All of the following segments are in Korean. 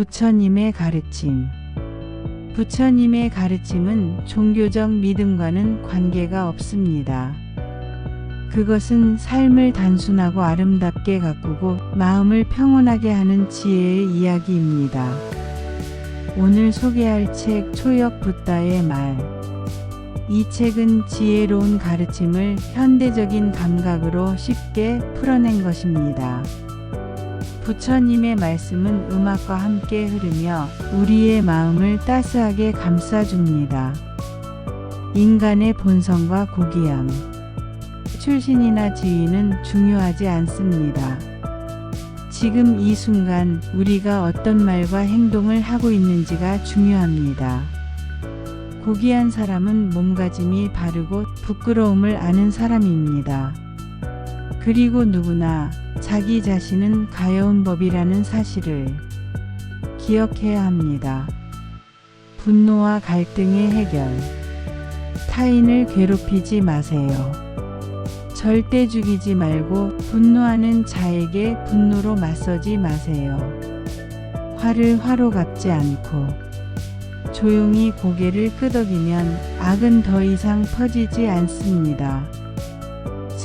부처님의 가르침. 부처님의 가르침은 종교적 믿음과는 관계가 없습니다. 그것은 삶을 단순하고 아름답게 가꾸고 마음을 평온하게 하는 지혜의 이야기입니다. 오늘 소개할 책 초역 붓다의 말. 이 책은 지혜로운 가르침을 현대적인 감각으로 쉽게 풀어낸 것입니다. 부처님의 말씀은 음악과 함께 흐르며 우리의 마음을 따스하게 감싸줍니다. 인간의 본성과 고귀함, 출신이나 지위는 중요하지 않습니다. 지금 이 순간 우리가 어떤 말과 행동을 하고 있는지가 중요합니다. 고귀한 사람은 몸가짐이 바르고 부끄러움을 아는 사람입니다. 그리고 누구나 자기 자신은 가여운 법이라는 사실을 기억해야 합니다. 분노와 갈등의 해결. 타인을 괴롭히지 마세요. 절대 죽이지 말고 분노하는 자에게 분노로 맞서지 마세요. 화를 화로 갚지 않고 조용히 고개를 끄덕이면 악은 더 이상 퍼지지 않습니다.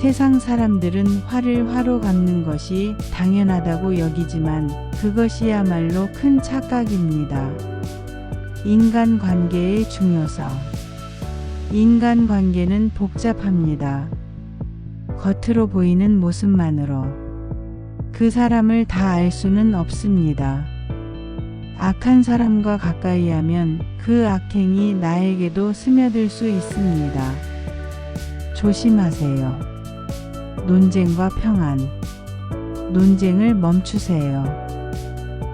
세상 사람들은 화를 화로 갚는 것이 당연하다고 여기지만 그것이야말로 큰 착각입니다. 인간 관계의 중요성. 인간 관계는 복잡합니다. 겉으로 보이는 모습만으로 그 사람을 다 알 수는 없습니다. 악한 사람과 가까이 하면 그 악행이 나에게도 스며들 수 있습니다. 조심하세요. 논쟁과 평안. 논쟁을 멈추세요.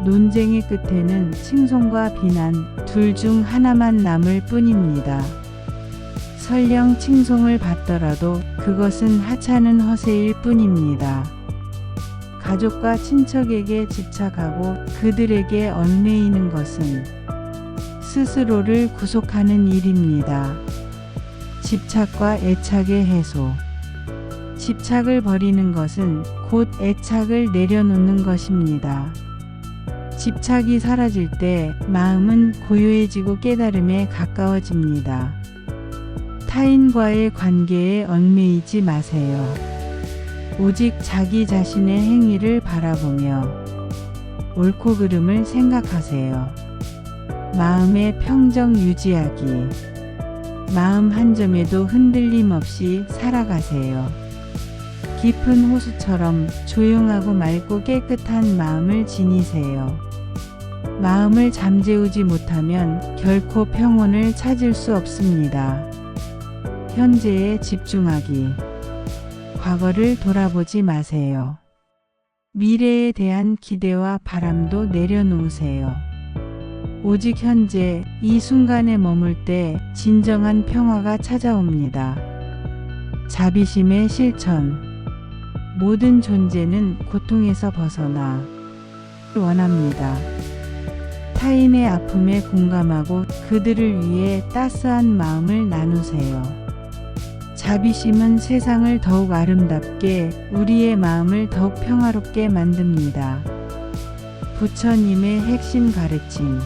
논쟁의 끝에는 칭송과 비난 둘 중 하나만 남을 뿐입니다. 설령 칭송을 받더라도 그것은 하찮은 허세일 뿐입니다. 가족과 친척에게 집착하고 그들에게 얽매이는 것은 스스로를 구속하는 일입니다. 집착과 애착의 해소. 집착을 버리는 것은 곧 애착을 내려놓는 것입니다. 집착이 사라질 때 마음은 고요해지고 깨달음에 가까워집니다. 타인과의 관계에 얽매이지 마세요. 오직 자기 자신의 행위를 바라보며 옳고 그름을 생각하세요. 마음의 평정 유지하기. 마음 한 점에도 흔들림 없이 살아가세요. 깊은 호수처럼 조용하고 맑고 깨끗한 마음을 지니세요. 마음을 잠재우지 못하면 결코 평온을 찾을 수 없습니다. 현재에 집중하기. 과거를 돌아보지 마세요. 미래에 대한 기대와 바람도 내려놓으세요. 오직 현재 이 순간에 머물 때 진정한 평화가 찾아옵니다. 자비심의 실천. 모든 존재는 고통에서 벗어나 원합니다. 타인의 아픔에 공감하고 그들을 위해 따스한 마음을 나누세요. 자비심은 세상을 더욱 아름답게 우리의 마음을 더욱 평화롭게 만듭니다. 부처님의 핵심 가르침.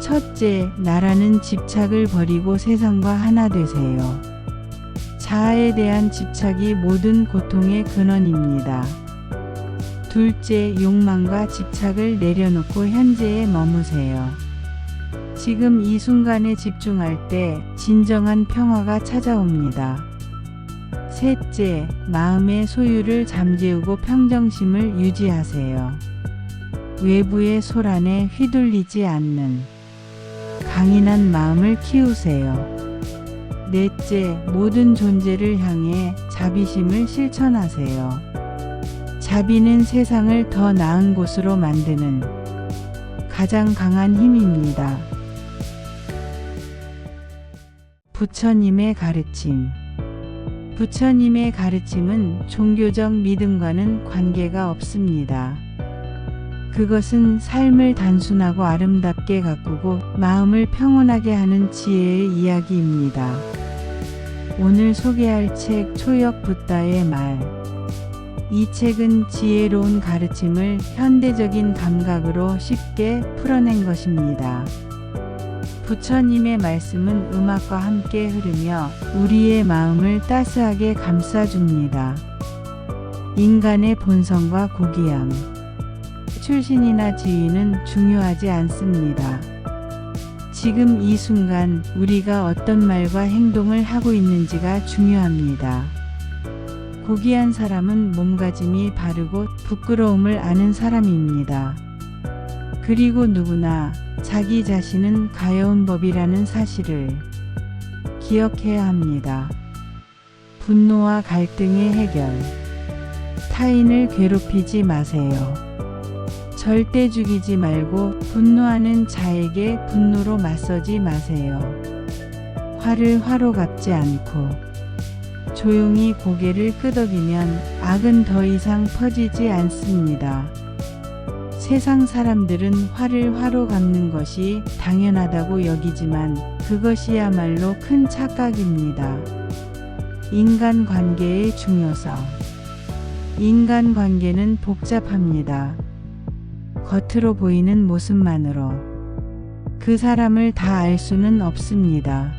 첫째, 나라는 집착을 버리고 세상과 하나 되세요. 자아에 대한 집착이 모든 고통의 근원입니다. 둘째, 욕망과 집착을 내려놓고 현재에 머무세요. 지금 이 순간에 집중할 때 진정한 평화가 찾아옵니다. 셋째, 마음의 소유를 잠재우고 평정심을 유지하세요. 외부의 소란에 휘둘리지 않는 강인한 마음을 키우세요. 넷째, 모든 존재를 향해 자비심을 실천하세요. 자비는 세상을 더 나은 곳으로 만드는 가장 강한 힘입니다. 부처님의 가르침. 부처님의 가르침은 종교적 믿음과는 관계가 없습니다. 그것은 삶을 단순하고 아름답게 가꾸고 마음을 평온하게 하는 지혜의 이야기입니다. 오늘 소개할 책 초역 붓다의 말. 이 책은 지혜로운 가르침을 현대적인 감각으로 쉽게 풀어낸 것입니다. 부처님의 말씀은 음악과 함께 흐르며 우리의 마음을 따스하게 감싸줍니다. 인간의 본성과 고귀함, 출신이나 지위는 중요하지 않습니다. 지금 이 순간 우리가 어떤 말과 행동을 하고 있는지가 중요합니다. 고귀한 사람은 몸가짐이 바르고 부끄러움을 아는 사람입니다. 그리고 누구나 자기 자신은 가여운 법이라는 사실을 기억해야 합니다. 분노와 갈등의 해결. 타인을 괴롭히지 마세요. 절대 죽이지 말고 분노하는 자에게 분노로 맞서지 마세요. 화를 화로 갚지 않고 조용히 고개를 끄덕이면 악은 더 이상 퍼지지 않습니다. 세상 사람들은 화를 화로 갚는 것이 당연하다고 여기지만 그것이야말로 큰 착각입니다. 인간 관계의 중요성. 인간 관계는 복잡합니다. 겉으로 보이는 모습만으로 그 사람을 다 알 수는 없습니다.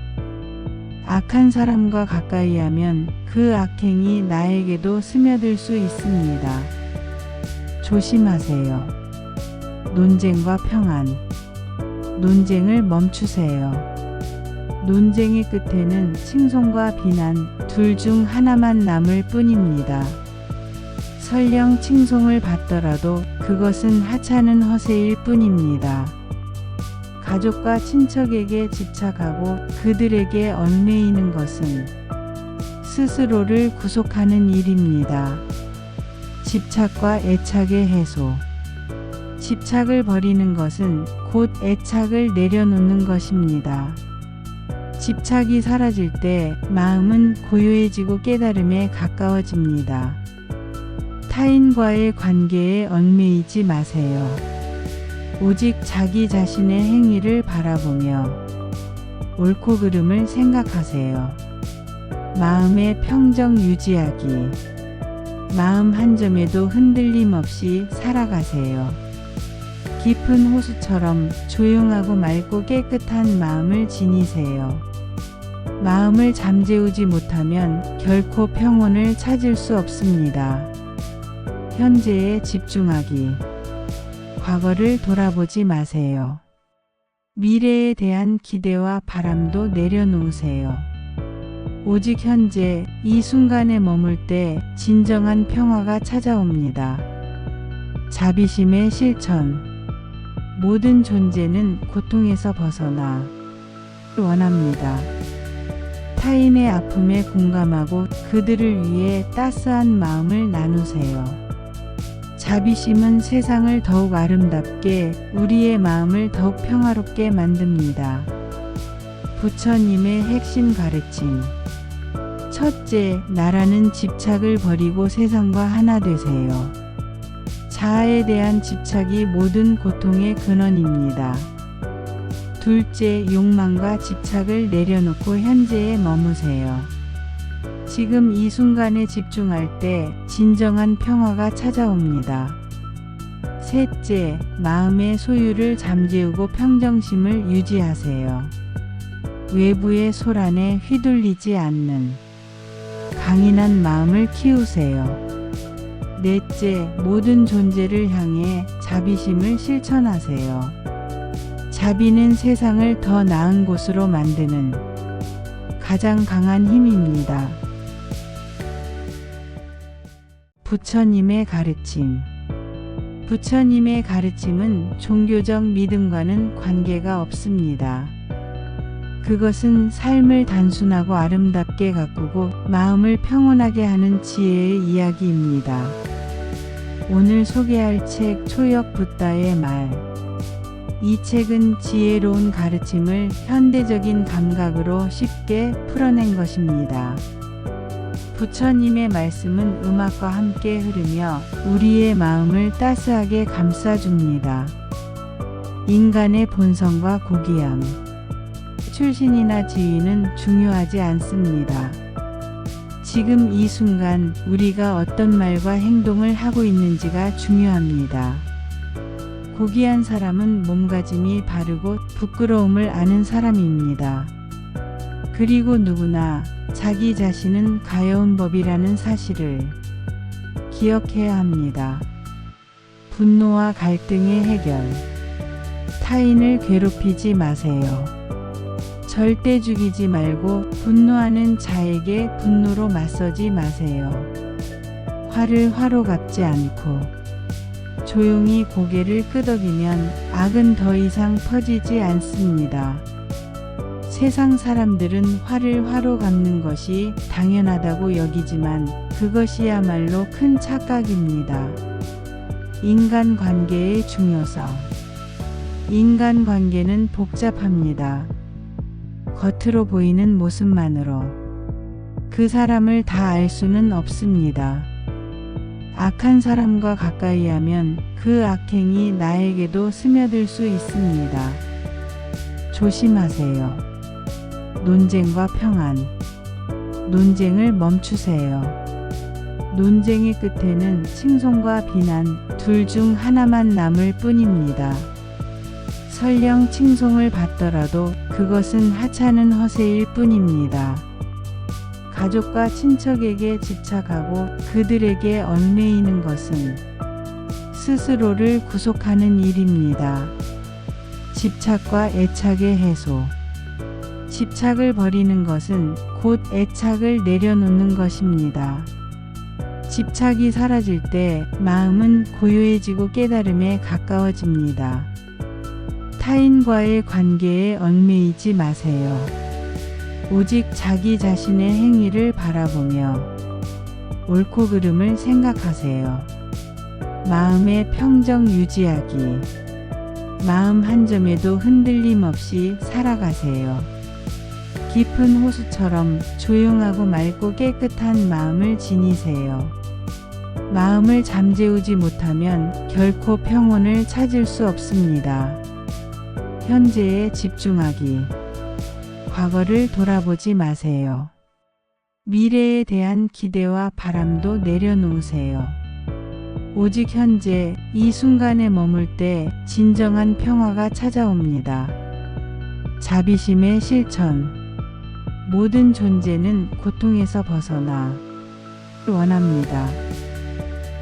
악한 사람과 가까이 하면 그 악행이 나에게도 스며들 수 있습니다. 조심하세요. 논쟁과 평안. 논쟁을 멈추세요. 논쟁의 끝에는 칭송과 비난 둘 중 하나만 남을 뿐입니다. 설령 칭송을 받더라도 그것은 하찮은 허세일 뿐입니다. 가족과 친척에게 집착하고 그들에게 얽매이는 것은 스스로를 구속하는 일입니다. 집착과 애착의 해소. 집착을 버리는 것은 곧 애착을 내려놓는 것입니다. 집착이 사라질 때 마음은 고요해지고 깨달음에 가까워집니다. 타인과의 관계에 얽매이지 마세요. 오직 자기 자신의 행위를 바라보며 옳고 그름을 생각하세요. 마음의 평정 유지하기. 마음 한 점에도 흔들림 없이 살아가세요. 깊은 호수처럼 조용하고 맑고 깨끗한 마음을 지니세요. 마음을 잠재우지 못하면 결코 평온을 찾을 수 없습니다. 현재에 집중하기. 과거를 돌아보지 마세요. 미래에 대한 기대와 바람도 내려놓으세요. 오직 현재 이 순간에 머물 때 진정한 평화가 찾아옵니다. 자비심의 실천. 모든 존재는 고통에서 벗어나 원합니다. 타인의 아픔에 공감하고 그들을 위해 따스한 마음을 나누세요. 자비심은 세상을 더욱 아름답게 우리의 마음을 더욱 평화롭게 만듭니다. 부처님의 핵심 가르침. 첫째, 나라는 집착을 버리고 세상과 하나 되세요. 자아에 대한 집착이 모든 고통의 근원입니다. 둘째, 욕망과 집착을 내려놓고 현재에 머무세요. 지금 이 순간에 집중할 때 진정한 평화가 찾아옵니다. 셋째, 마음의 소유를 잠재우고 평정심을 유지하세요. 외부의 소란에 휘둘리지 않는 강인한 마음을 키우세요. 넷째, 모든 존재를 향해 자비심을 실천하세요. 자비는 세상을 더 나은 곳으로 만드는 가장 강한 힘입니다. 부처님의 가르침. 부처님의 가르침은 종교적 믿음과는 관계가 없습니다. 그것은 삶을 단순하고 아름답게 가꾸고 마음을 평온하게 하는 지혜의 이야기입니다. 오늘 소개할 책 초역 붓다의 말. 이 책은 지혜로운 가르침을 현대적인 감각으로 쉽게 풀어낸 것입니다. 부처님의 말씀은 음악과 함께 흐르며 우리의 마음을 따스하게 감싸줍니다. 인간의 본성과 고귀함. 출신이나 지위는 중요하지 않습니다. 지금 이 순간 우리가 어떤 말과 행동을 하고 있는지가 중요합니다. 고귀한 사람은 몸가짐이 바르고 부끄러움을 아는 사람입니다. 그리고 누구나 자기 자신은 가여운 법이라는 사실을 기억해야 합니다. 분노와 갈등의 해결. 타인을 괴롭히지 마세요. 절대 죽이지 말고 분노하는 자에게 분노로 맞서지 마세요. 화를 화로 갚지 않고 조용히 고개를 끄덕이면 악은 더 이상 퍼지지 않습니다. 세상 사람들은 화를 화로 갚는 것이 당연하다고 여기지만 그것이야말로 큰 착각입니다. 인간 관계의 중요성. 인간 관계는 복잡합니다. 겉으로 보이는 모습만으로 그 사람을 다 알 수는 없습니다. 악한 사람과 가까이 하면 그 악행이 나에게도 스며들 수 있습니다. 조심하세요. 논쟁과 평안. 논쟁을 멈추세요. 논쟁의 끝에는 칭송과 비난 둘 중 하나만 남을 뿐입니다. 설령 칭송을 받더라도 그것은 하찮은 허세일 뿐입니다. 가족과 친척에게 집착하고 그들에게 얽매이는 것은 스스로를 구속하는 일입니다. 집착과 애착의 해소. 집착을 버리는 것은 곧 애착을 내려놓는 것입니다. 집착이 사라질 때 마음은 고요해지고 깨달음에 가까워집니다. 타인과의 관계에 얽매이지 마세요. 오직 자기 자신의 행위를 바라보며 옳고 그름을 생각하세요. 마음의 평정 유지하기. 마음 한 점에도 흔들림 없이 살아가세요. 깊은 호수처럼 조용하고 맑고 깨끗한 마음을 지니세요. 마음을 잠재우지 못하면 결코 평온을 찾을 수 없습니다. 현재에 집중하기. 과거를 돌아보지 마세요. 미래에 대한 기대와 바람도 내려놓으세요. 오직 현재 이 순간에 머물 때 진정한 평화가 찾아옵니다. 자비심의 실천. 모든 존재는 고통에서 벗어나 원합니다.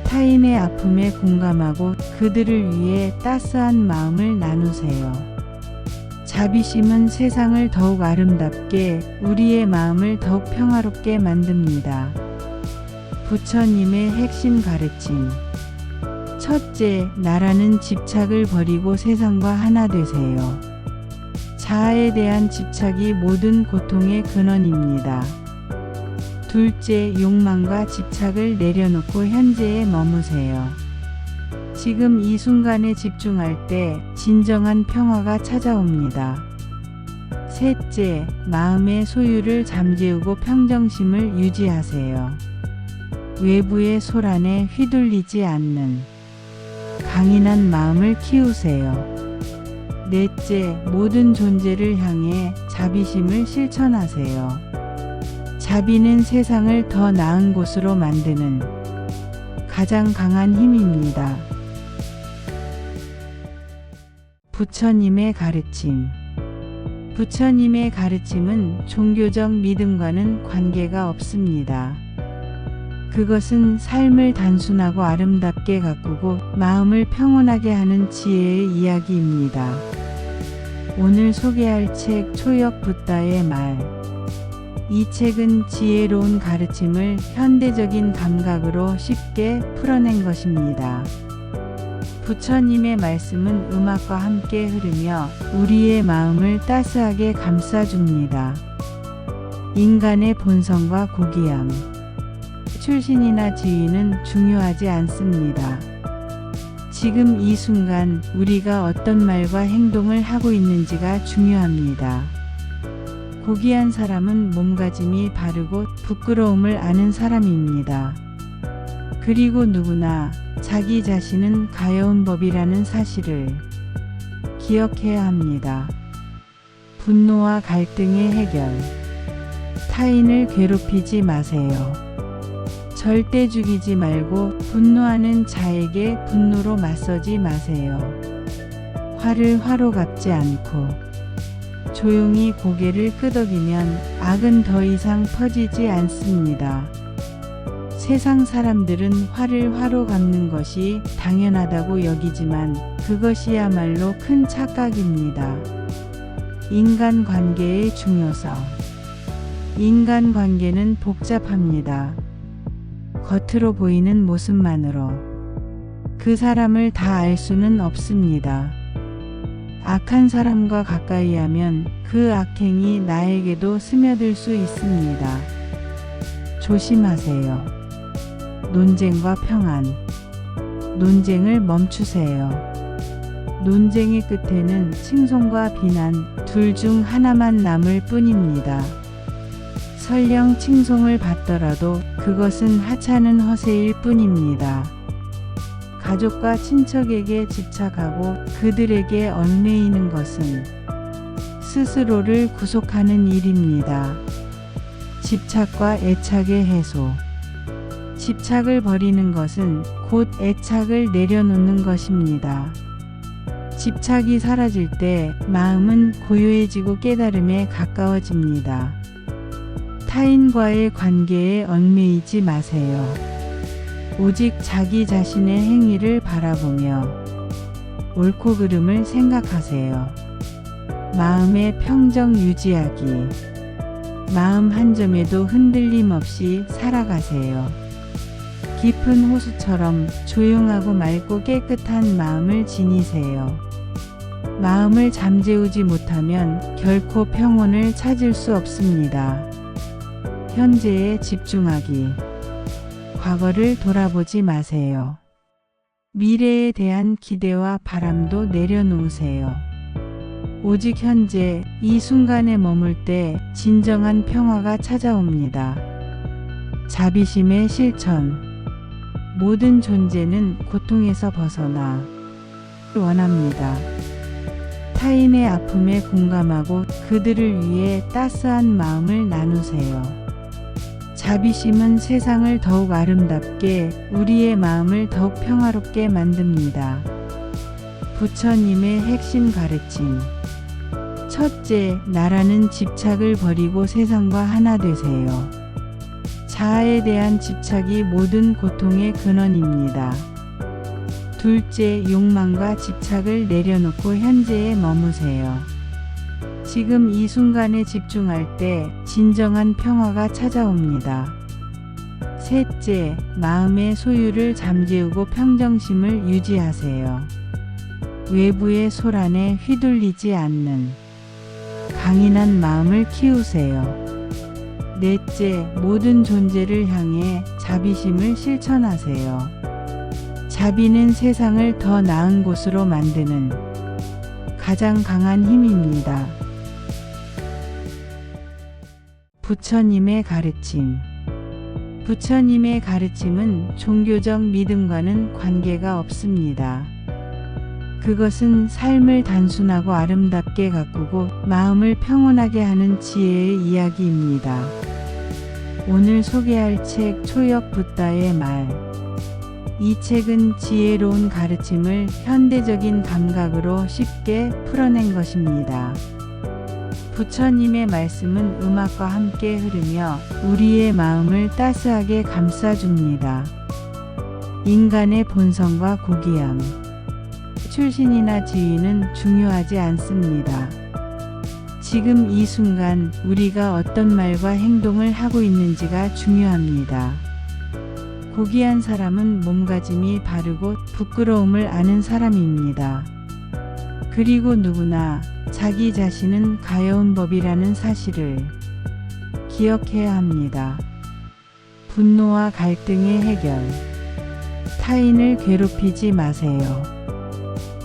타인의 아픔에 공감하고 그들을 위해 따스한 마음을 나누세요. 자비심은 세상을 더욱 아름답게 우리의 마음을 더욱 평화롭게 만듭니다. 부처님의 핵심 가르침. 첫째, 나라는 집착을 버리고 세상과 하나 되세요. 자아에 대한 집착이 모든 고통의 근원입니다. 둘째, 욕망과 집착을 내려놓고 현재에 머무세요. 지금 이 순간에 집중할 때 진정한 평화가 찾아옵니다. 셋째, 마음의 소유를 잠재우고 평정심을 유지하세요. 외부의 소란에 휘둘리지 않는 강인한 마음을 키우세요. 넷째, 모든 존재를 향해 자비심을 실천하세요. 자비는 세상을 더 나은 곳으로 만드는 가장 강한 힘입니다. 부처님의 가르침. 부처님의 가르침은 종교적 믿음과는 관계가 없습니다. 그것은 삶을 단순하고 아름답게 가꾸고 마음을 평온하게 하는 지혜의 이야기입니다. 오늘 소개할 책 초역 붓다의 말. 이 책은 지혜로운 가르침을 현대적인 감각으로 쉽게 풀어낸 것입니다. 부처님의 말씀은 음악과 함께 흐르며 우리의 마음을 따스하게 감싸줍니다. 인간의 본성과 고귀함. 출신이나 지위는 중요하지 않습니다. 지금 이 순간 우리가 어떤 말과 행동을 하고 있는지가 중요합니다. 고귀한 사람은 몸가짐이 바르고 부끄러움을 아는 사람입니다. 그리고 누구나 자기 자신은 가여운 법이라는 사실을 기억해야 합니다. 분노와 갈등의 해결. 타인을 괴롭히지 마세요. 절대 죽이지 말고 분노하는 자에게 분노로 맞서지 마세요. 화를 화로 갚지 않고 조용히 고개를 끄덕이면 악은 더 이상 퍼지지 않습니다. 세상 사람들은 화를 화로 갚는 것이 당연하다고 여기지만 그것이야말로 큰 착각입니다. 인간 관계의 중요성. 인간 관계는 복잡합니다. 겉으로 보이는 모습만으로 그 사람을 다 알 수는 없습니다. 악한 사람과 가까이 하면 그 악행이 나에게도 스며들 수 있습니다. 조심하세요. 논쟁과 평안. 논쟁을 멈추세요. 논쟁의 끝에는 칭송과 비난 둘 중 하나만 남을 뿐입니다. 설령 칭송을 받더라도 그것은 하찮은 허세일 뿐입니다. 가족과 친척에게 집착하고 그들에게 얽매이는 것은 스스로를 구속하는 일입니다. 집착과 애착의 해소. 집착을 버리는 것은 곧 애착을 내려놓는 것입니다. 집착이 사라질 때 마음은 고요해지고 깨달음에 가까워집니다. 타인과의 관계에 얽매이지 마세요. 오직 자기 자신의 행위를 바라보며 옳고 그름을 생각하세요. 마음의 평정 유지하기. 마음 한 점에도 흔들림 없이 살아가세요. 깊은 호수처럼 조용하고 맑고 깨끗한 마음을 지니세요. 마음을 잠재우지 못하면 결코 평온을 찾을 수 없습니다. 현재에 집중하기. 과거를 돌아보지 마세요. 미래에 대한 기대와 바람도 내려놓으세요. 오직 현재 이 순간에 머물 때 진정한 평화가 찾아옵니다. 자비심의 실천. 모든 존재는 고통에서 벗어나 원합니다. 타인의 아픔에 공감하고 그들을 위해 따스한 마음을 나누세요. 자비심은 세상을 더욱 아름답게 우리의 마음을 더욱 평화롭게 만듭니다. 부처님의 핵심 가르침. 첫째, 나라는 집착을 버리고 세상과 하나 되세요. 자아에 대한 집착이 모든 고통의 근원입니다. 둘째, 욕망과 집착을 내려놓고 현재에 머무세요. 지금 이 순간에 집중할 때 진정한 평화가 찾아옵니다. 셋째, 마음의 소유를 잠재우고 평정심을 유지하세요. 외부의 소란에 휘둘리지 않는 강인한 마음을 키우세요. 넷째, 모든 존재를 향해 자비심을 실천하세요. 자비는 세상을 더 나은 곳으로 만드는 가장 강한 힘입니다. 부처님의 가르침. 부처님의 가르침은 종교적 믿음과는 관계가 없습니다. 그것은 삶을 단순하고 아름답게 가꾸고 마음을 평온하게 하는 지혜의 이야기입니다. 오늘 소개할 책 초역 붓다의 말. 이 책은 지혜로운 가르침을 현대적인 감각으로 쉽게 풀어낸 것입니다. 부처님의 말씀은 음악과 함께 흐르며 우리의 마음을 따스하게 감싸줍니다. 인간의 본성과 고귀함. 출신이나 지위는 중요하지 않습니다. 지금 이 순간 우리가 어떤 말과 행동을 하고 있는지가 중요합니다. 고귀한 사람은 몸가짐이 바르고 부끄러움을 아는 사람입니다. 그리고 누구나 자기 자신은 가여운 법이라는 사실을 기억해야 합니다. 분노와 갈등의 해결. 타인을 괴롭히지 마세요.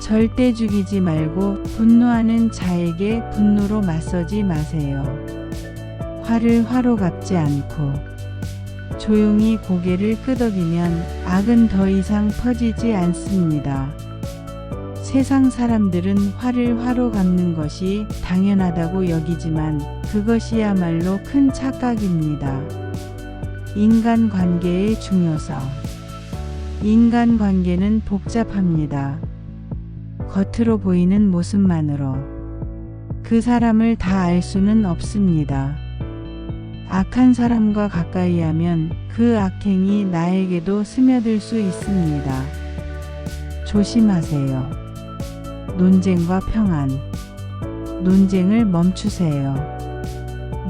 절대 죽이지 말고 분노하는 자에게 분노로 맞서지 마세요. 화를 화로 갚지 않고 조용히 고개를 끄덕이면 악은 더 이상 퍼지지 않습니다. 세상 사람들은 화를 화로 갚는 것이 당연하다고 여기지만 그것이야말로 큰 착각입니다. 인간 관계의 중요성. 인간 관계는 복잡합니다. 겉으로 보이는 모습만으로 그 사람을 다 알 수는 없습니다. 악한 사람과 가까이 하면 그 악행이 나에게도 스며들 수 있습니다. 조심하세요. 논쟁과 평안. 논쟁을 멈추세요.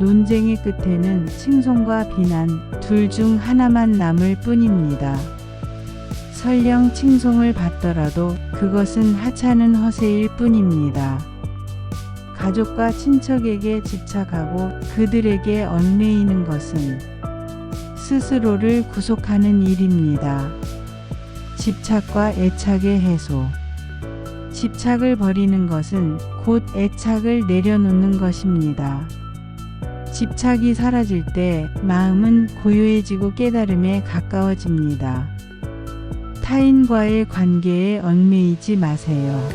논쟁의 끝에는 칭송과 비난 둘 중 하나만 남을 뿐입니다. 설령 칭송을 받더라도 그것은 하찮은 허세일 뿐입니다. 가족과 친척에게 집착하고 그들에게 얽매이는 것은 스스로를 구속하는 일입니다. 집착과 애착의 해소. 집착을 버리는 것은 곧 애착을 내려놓는 것입니다. 집착이 사라질 때 마음은 고요해지고 깨달음에 가까워집니다. 타인과의 관계에 얽매이지 마세요.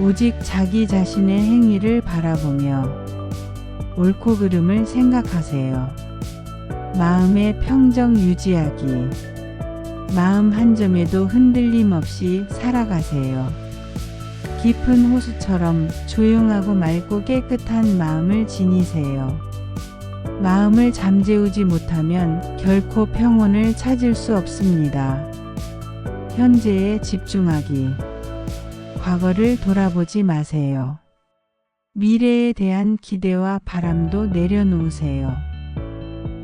오직 자기 자신의 행위를 바라보며 옳고 그름을 생각하세요. 마음의 평정 유지하기. 마음 한 점에도 흔들림 없이 살아가세요. 깊은 호수처럼 조용하고 맑고 깨끗한 마음을 지니세요. 마음을 잠재우지 못하면 결코 평온을 찾을 수 없습니다. 현재에 집중하기. 과거를 돌아보지 마세요. 미래에 대한 기대와 바람도 내려놓으세요.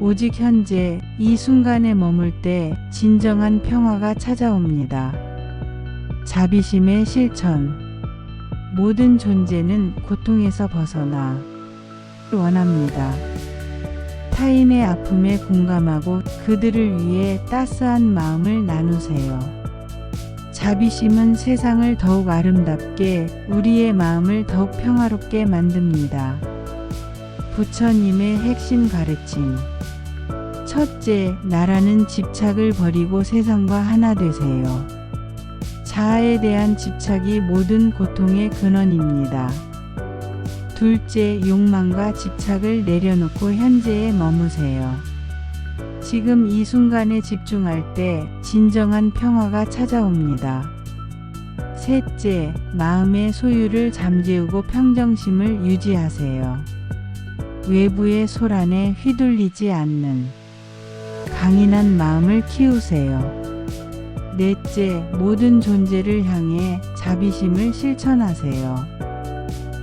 오직 현재 이 순간에 머물 때 진정한 평화가 찾아옵니다. 자비심의 실천. 모든 존재는 고통에서 벗어나 원합니다. 타인의 아픔에 공감하고 그들을 위해 따스한 마음을 나누세요. 자비심은 세상을 더욱 아름답게 우리의 마음을 더욱 평화롭게 만듭니다. 부처님의 핵심 가르침. 첫째, 나라는 집착을 버리고 세상과 하나 되세요. 자아에 대한 집착이 모든 고통의 근원입니다. 둘째, 욕망과 집착을 내려놓고 현재에 머무세요. 지금 이 순간에 집중할 때 진정한 평화가 찾아옵니다. 셋째, 마음의 소유를 잠재우고 평정심을 유지하세요. 외부의 소란에 휘둘리지 않는 강인한 마음을 키우세요. 넷째, 모든 존재를 향해 자비심을 실천하세요.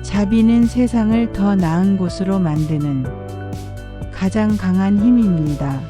자비는 세상을 더 나은 곳으로 만드는 가장 강한 힘입니다.